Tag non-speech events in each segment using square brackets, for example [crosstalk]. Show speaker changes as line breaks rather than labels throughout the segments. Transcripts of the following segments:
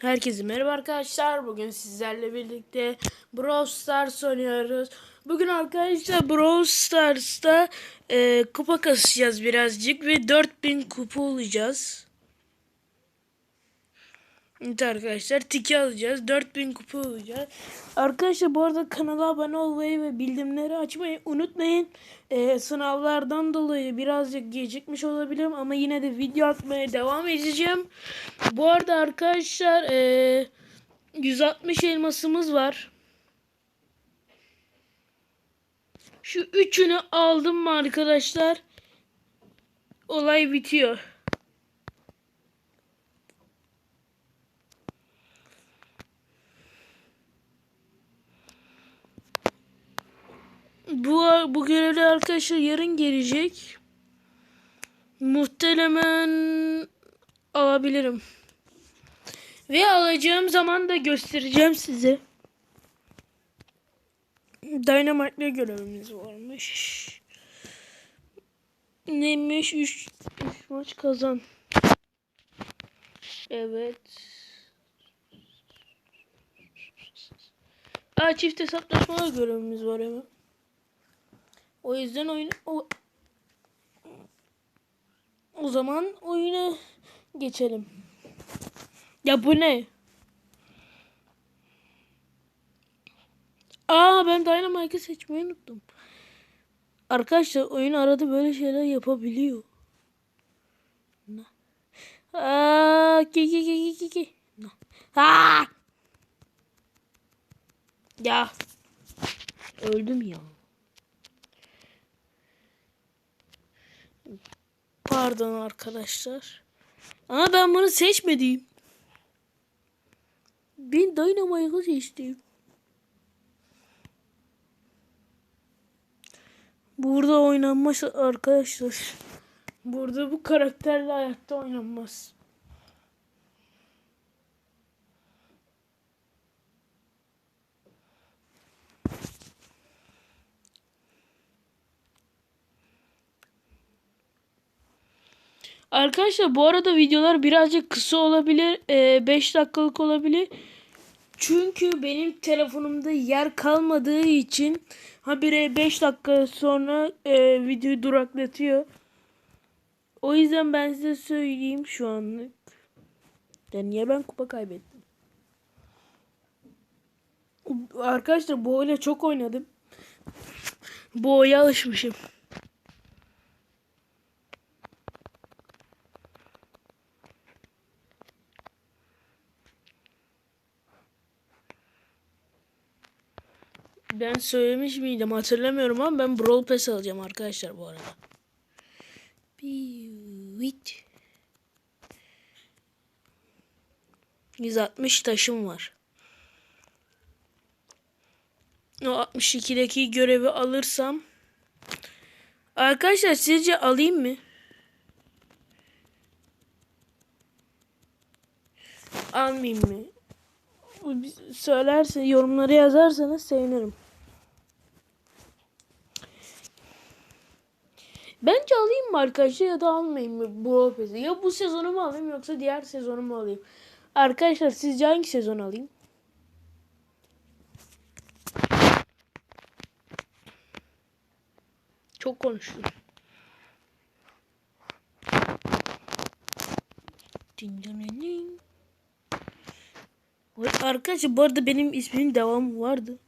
Herkese merhaba arkadaşlar. Bugün sizlerle birlikte Brawl Stars oynuyoruz. Bugün arkadaşlar Brawl Stars'ta e, kupa kasacağız birazcık ve 4000 kupa olacağız. Evet arkadaşlar tiki alacağız. 4000 kupa olacağız. Arkadaşlar bu arada kanala abone olmayı ve bildirimleri açmayı unutmayın. Ee, sınavlardan dolayı birazcık gecikmiş olabilirim ama yine de video atmaya devam edeceğim. Bu arada arkadaşlar ee, 160 elmasımız var. Şu üçünü aldım mı arkadaşlar? Olay bitiyor. Bu görevli arkadaşlar yarın gelecek. Muhtemelen alabilirim. Ve alacağım zaman da göstereceğim size. Dynamite'le görevimiz varmış. Neymiş? 3 maç kazan. Evet. Aa çift hesaplaşmalar görevimiz var hemen. O yüzden oyun o o zaman oyuna geçelim. Ya bu ne? Aa ben Dynamite'ı seçmeyi unuttum. Arkadaşlar oyun arada böyle şeyler yapabiliyor. Aa ki ki ki ki ki. Aa! Ya. Öldüm ya. Pardon arkadaşlar. Ama ben bunu seçmedim. Ben Dynamite'ı seçtim. Burada oynanmaz arkadaşlar. Burada bu karakterle hayatta oynanmaz. Arkadaşlar bu arada videolar birazcık kısa olabilir. 5 dakikalık olabilir. Çünkü benim telefonumda yer kalmadığı için habire 5 dakika sonra e, videoyu duraklatıyor. O yüzden ben size söyleyeyim şu anlık. Ya niye ben kupa kaybettim? Arkadaşlar bu oyla çok oynadım. Bu oya alışmışım. Ben söylemiş miydim hatırlamıyorum ama ben Brawl Pass alacağım arkadaşlar bu arada. Biwit. 160 taşım var. O 62'deki görevi alırsam Arkadaşlar sizce alayım mı? Almayayım mı? Söylerse yorumları yazarsanız sevinirim. Bence alayım arkadaşlar ya da almayayım mı bu Pass'i? Ya bu sezonu mu alayım yoksa diğer sezonu mu alayım? Arkadaşlar sizce hangi sezon alayım? Çok konuştum. Arkadaşlar bu arada benim ismimin devamı vardı.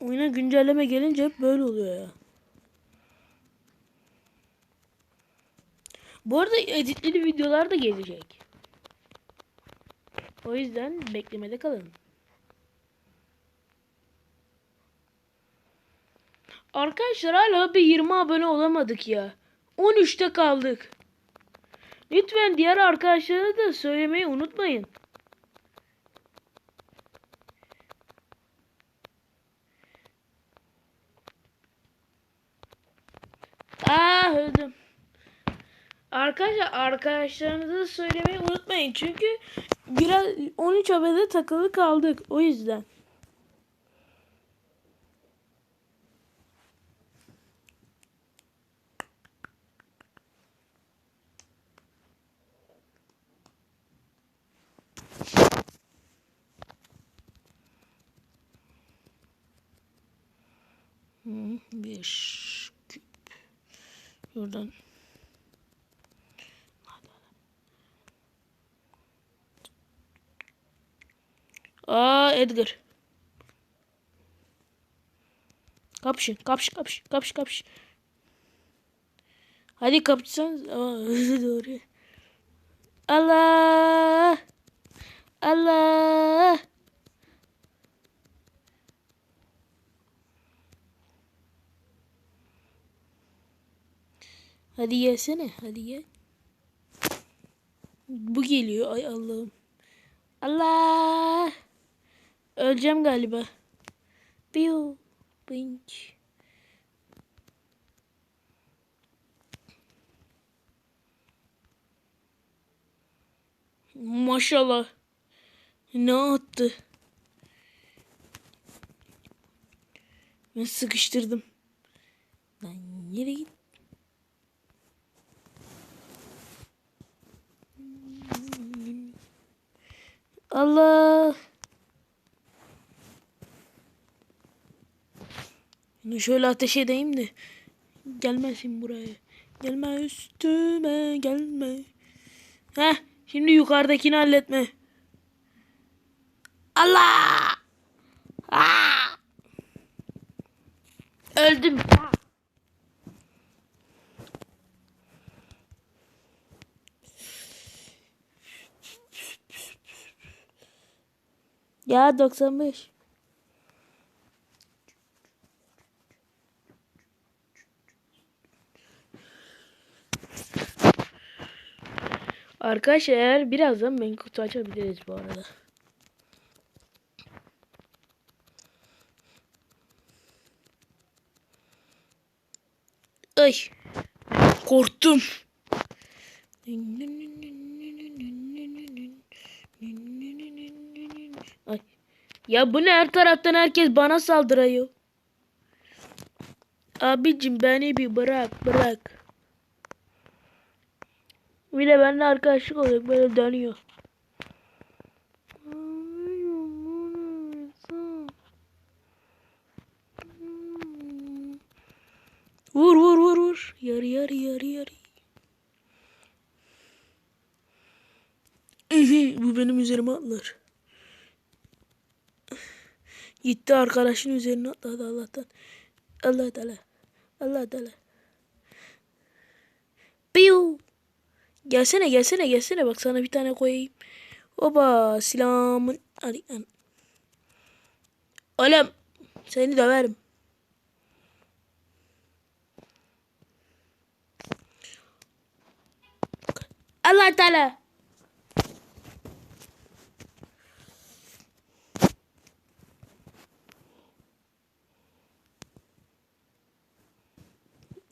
Oyuna güncelleme gelince hep böyle oluyor ya. Bu arada editli videolar da gelecek. O yüzden beklemede kalın. Arkadaşlar hala bir 20 abone olamadık ya. 13'te kaldık. Lütfen diğer arkadaşlara da söylemeyi unutmayın. Aa öldüm. Arkadaşlar arkadaşlarınıza söylemeyi unutmayın. Çünkü biraz 13 abone takılı kaldık. O yüzden. Bir küp. Şuradan Edgar. Kapışın, kapış, kapış, kapış, kapış. Hadi kapışsanız. Aa, [laughs] doğru. Allah. Allah. Hadi gelsene. Hadi gel. Bu geliyor. Ay Allah'ım. Allah. Öleceğim galiba. Biu. Bink. Maşallah. Ne attı? Ben sıkıştırdım. Lan yere git. Allah. Şöyle ateş edeyim de gelmesin buraya. Gelme üstüme gelme. Heh şimdi yukarıdakini halletme. Allah! Aa! Öldüm. Ya 95. Arkadaşlar birazdan ben kutu açabiliriz bu arada. Ay. Korktum. Ay. Ya bu ne her taraftan herkes bana saldırıyor. Abicim beni bir bırak bırak. Bir de benimle arkadaşlık oluyor böyle dönüyor. Vur vur vur vur. Yarı yarı yarı yarı. Bu benim üzerime atlar. Gitti arkadaşın üzerine atladı Allah'tan. Allah Teala. Allah Teala. Piu. Gelsene gelsene gelsene bak sana bir tane koyayım. Oba silahımın. Hadi. Oğlum seni döverim. Allah Teala.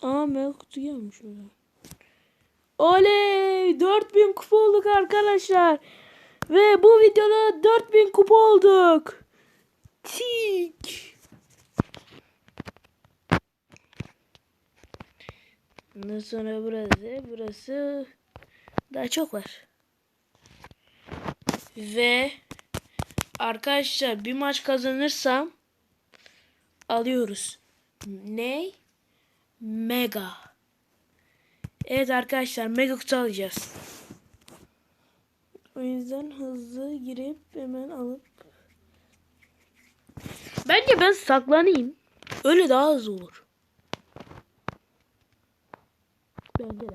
Aa meyve kutu gelmiş orada. Oley! 4000 kupa olduk arkadaşlar. Ve bu videoda 4000 kupa olduk. Tik. Ondan sonra burası, burası daha çok var. Ve arkadaşlar bir maç kazanırsam alıyoruz. Ne? Mega. Evet arkadaşlar mega kutu alacağız. O yüzden hızlı girip hemen alıp Bence ben saklanayım. Öyle daha hızlı olur. Bence de.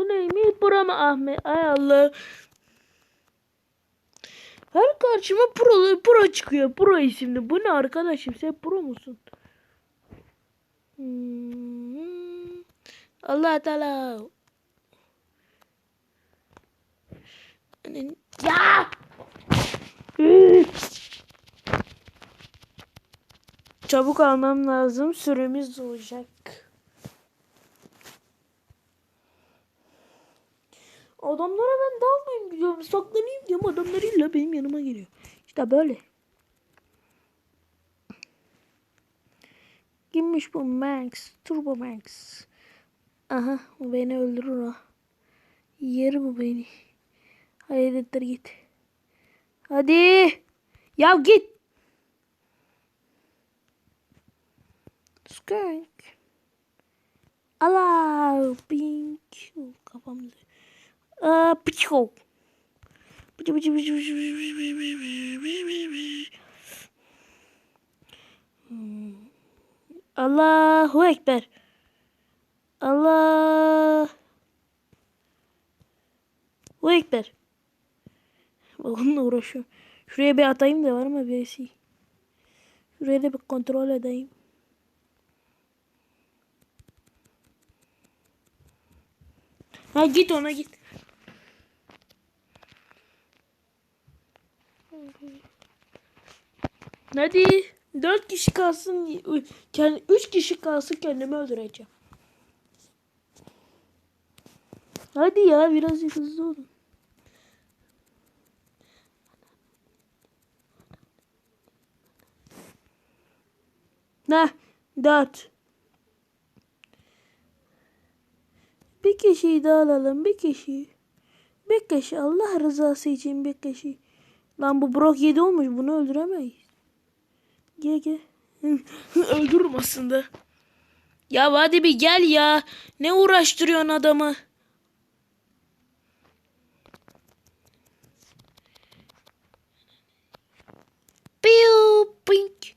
Bu neymiş? Bura mı Ahmet? Ay Allah. Her karşıma pro, pro çıkıyor. Pro isimli. Bu ne arkadaşım? Sen pro musun? Hmm. Allah Teala. Ya! Çabuk almam lazım. Süremiz olacak. İlla benim yanıma geliyor. İşte böyle. Kimmiş bu Max? Turbo Max. Aha beni öldürür o. Yer bu beni. Hayırdır git. Hadi. Ya git. Skunk. Allah. Pink. Kafamda. Aa, piço. Hmm. Allahu Ekber. Allah. Allahu Ekber. Onunla uğraşıyorum. Şuraya bir atayım da var mı birisi? Şuraya da bir kontrol edeyim. Ha git ona git. Hadi. Dört kişi kalsın. Kendi, üç kişi kalsın kendimi öldüreceğim. Hadi ya biraz hızlı olun. Ne? Dört. Bir kişiyi daha alalım. Bir kişi. Bir kişi. Allah rızası için bir kişi. Lan bu Brock 7 olmuş. Bunu öldüremeyiz. Gel gel. [laughs] Öldürürüm aslında. Ya hadi bir gel ya. Ne uğraştırıyorsun adamı? Piu pink.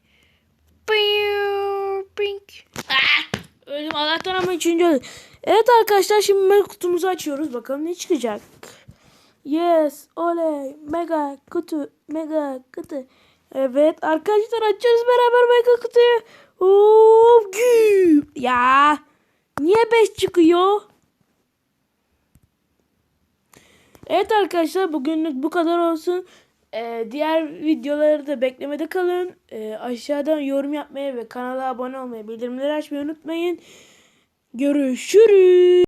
Piu pink. Ah! Öldüm Allah'tan ama üçüncü öldüm. Evet arkadaşlar şimdi mega kutumuzu açıyoruz. Bakalım ne çıkacak. Yes, oley, mega kutu, mega kutu. Evet arkadaşlar açıyoruz beraber mega kutuyu. Gü. Ya niye 5 çıkıyor? Evet arkadaşlar bugünlük bu kadar olsun. Ee, diğer videoları da beklemede kalın. Ee, aşağıdan yorum yapmayı ve kanala abone olmayı, bildirimleri açmayı unutmayın. Görüşürüz.